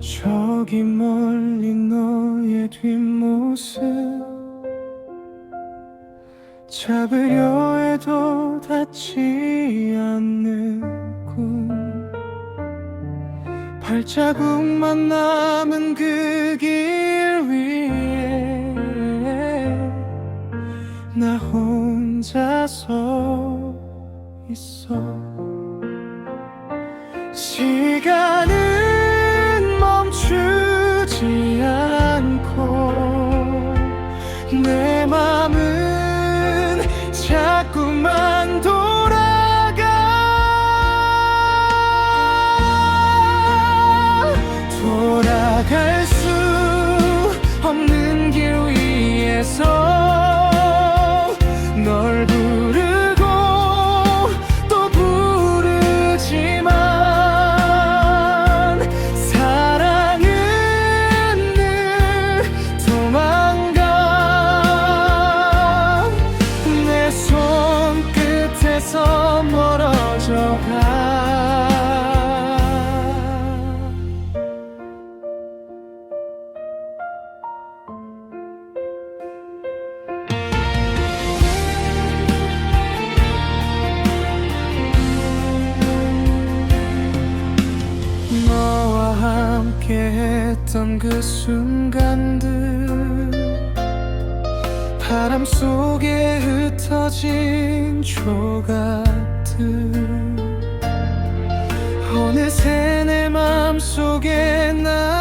저기 멀리 너의 뒷모습 잡으려 해도 닿지 않는 꿈 발자국만 남은 그 혼자 서 있어. 시간은 멈추지 않고 내 맘은 자꾸만 돌 함께 했던 그 순간들. 바람 속에 흩어진 조각들. 어느새 내 맘속에 나